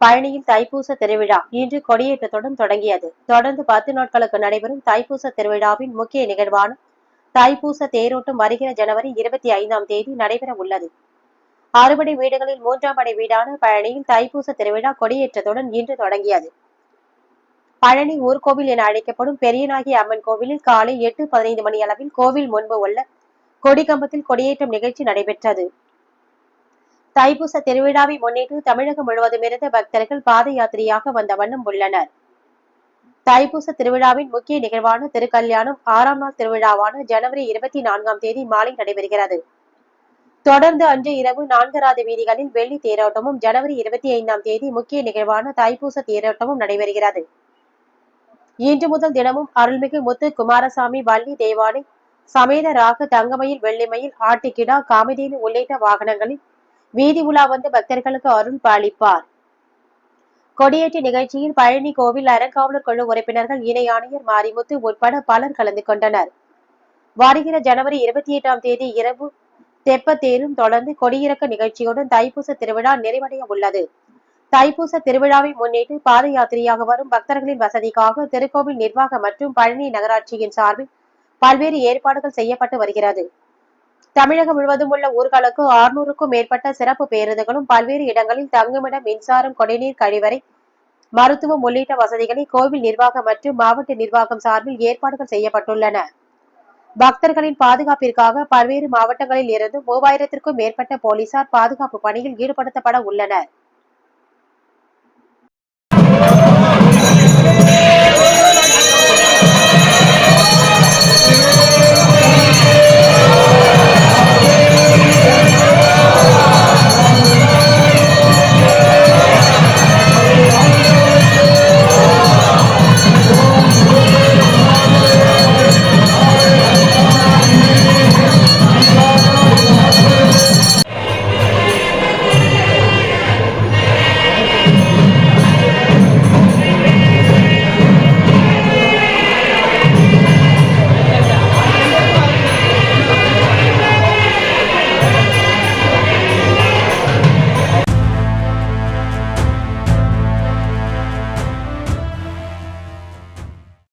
பழனியில் தைப்பூச திருவிழா இன்று கொடியேற்றத்துடன் தொடங்கியது. தொடர்ந்து பத்து நாட்களுக்கு நடைபெறும் தைப்பூச திருவிழாவின் முக்கிய நிகழ்வான தைப்பூச தேரோட்டம் வருகிற ஜனவரி இருபத்தி ஐந்தாம் தேதி நடைபெற உள்ளது. அறுபடை வீடுகளில் மூன்றாம் படை வீடான பழனியில் தைப்பூச திருவிழா கொடியேற்றத்துடன் இன்று தொடங்கியது. பழனி ஊர்கோவில் என அழைக்கப்படும் பெரியநாகி அம்மன் கோவிலில் காலை எட்டு பதினைந்து மணி அளவில் கோவில் முன்பு உள்ள கொடிக்கம்பத்தில் கொடியேற்றம் நிகழ்ச்சி நடைபெற்றது. தைப்பூச திருவிழாவை முன்னிட்டு தமிழகம் முழுவதும் இருந்து பக்தர்கள் பாத யாத்திரையாக வந்த வண்ணம் உள்ளனர். தைப்பூச திருவிழாவின் முக்கிய நிகழ்வான திருக்கல்யாணம் ஆறாம் நாள் திருவிழாவான ஜனவரி இருபத்தி நான்காம் தேதி மாலை நடைபெறுகிறது. தொடர்ந்து அன்று இரவு நான்கராது வீதிகளில் வெள்ளி தேரோட்டமும் ஜனவரி இருபத்தி ஐந்தாம் தேதி முக்கிய நிகழ்வான தைப்பூச தேரோட்டமும் நடைபெறுகிறது. இன்று முதல் தினமும் அருள்மிகு முத்து குமாரசாமி வள்ளி தேவானை சமேத ராக தங்கமயில் வெள்ளிமயில் ஆட்டுக்கிடா காமதேனு உள்ளிட்ட வாகனங்களில் வீதி உலா வந்து பக்தர்களுக்கு அருள் பாலிப்பார் கொடியேற்ற நிகழ்ச்சியில் பழனி கோவில் அறங்காவலர் குழு உறுப்பினர்கள் இணை ஆணையர் மாரிமுத்து உட்பட பலர் கலந்து கொண்டனர். வருகிற ஜனவரி இருபத்தி எட்டாம் தேதி இரவு தெப்பத்தேரும் தொடர்ந்து கொடியிறக்க நிகழ்ச்சியுடன் தைப்பூச திருவிழா நிறைவடைய உள்ளது. தைப்பூச திருவிழாவை முன்னிட்டு பாத யாத்திரையாக வரும் பக்தர்களின் வசதிக்காக திருக்கோவில் நிர்வாகம் மற்றும் பழனி நகராட்சியின் சார்பில் பல்வேறு ஏற்பாடுகள் செய்யப்பட்டு வருகிறது. தமிழகம் முழுவதும் உள்ள ஊர்களுக்கு ஆறுநூறுக்கும் மேற்பட்ட சிறப்பு பேருந்துகளும் பல்வேறு இடங்களில் தங்குமிடம் மின்சாரம் குடிநீர் கழிவறை மருத்துவம் உள்ளிட்ட வசதிகளை கோவில் நிர்வாகம் மற்றும் மாவட்ட நிர்வாகம் சார்பில் ஏற்பாடுகள் செய்யப்பட்டுள்ளன. பக்தர்களின் பாதுகாப்பிற்காக பல்வேறு மாவட்டங்களில் இருந்து மூவாயிரத்திற்கும் மேற்பட்ட போலீசார் பாதுகாப்பு பணியில் ஈடுபடுத்தப்பட உள்ளனர்.